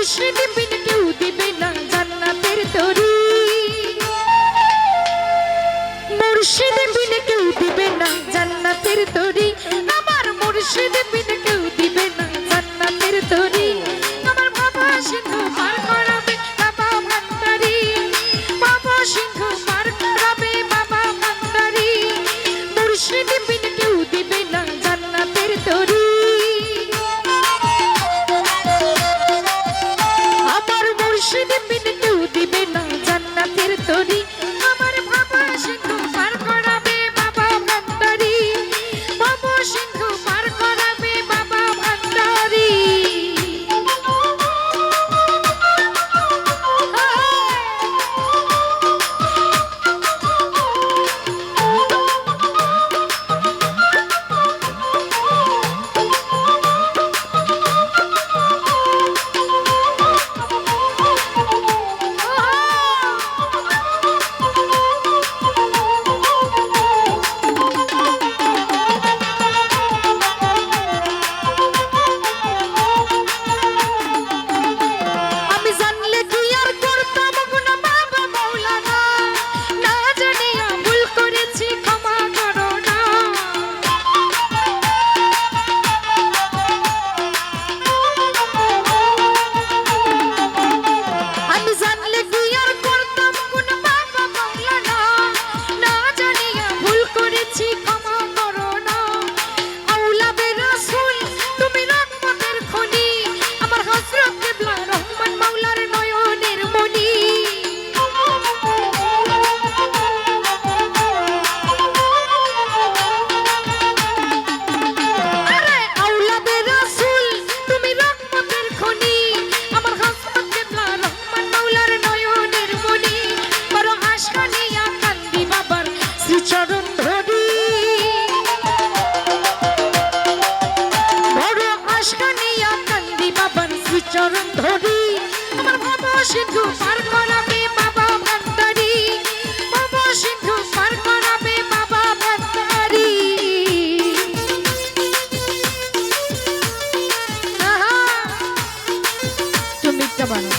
কৃষ্ণ বিন কেউ দিবে না জান্নাতের তরি। মুর্শিদ বিন কেউ দিবে না জান্নাতের তরি। আমার মুর্শিদ বিন কেউ দিবে না ধরি আমার বাবা সিন্ধু পার করাবে বাবা ভান্ডারি। বাবা সিন্ধু পার করাবে বাবা ভান্ডারি। তুমি একটা বানাও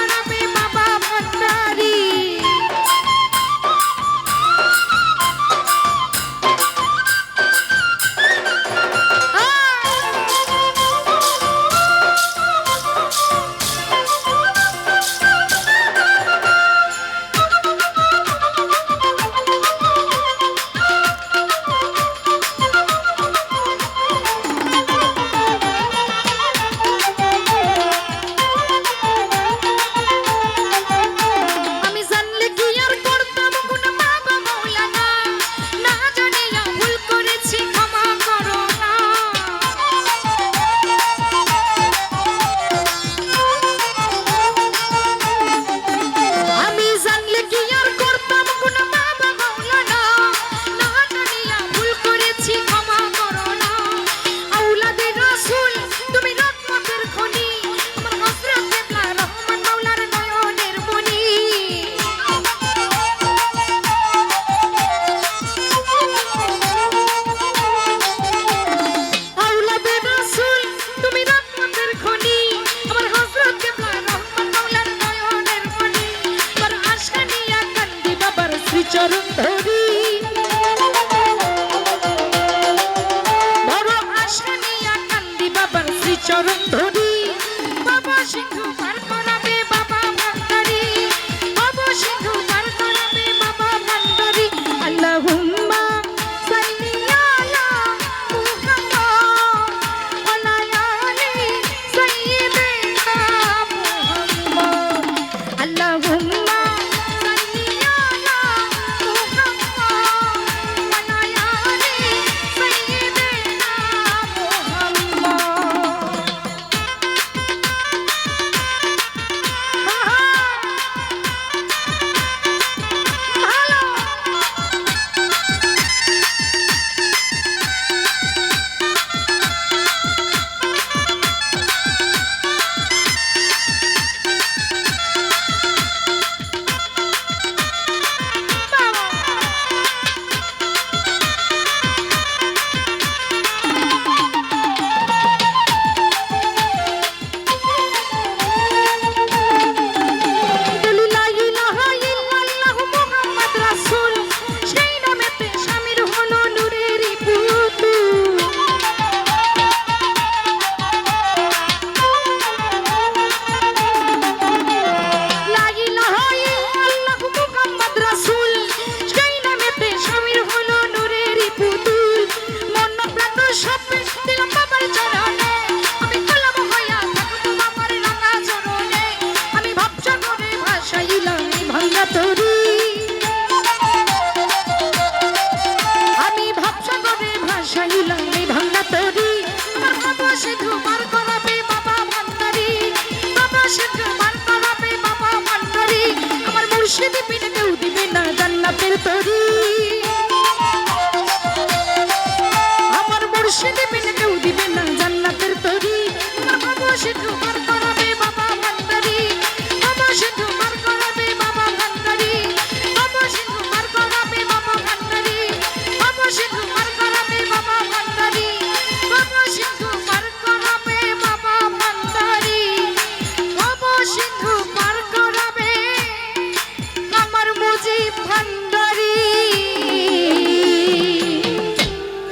ভাসাইলাম এই ভাঙা তরি। ভাবা সিধু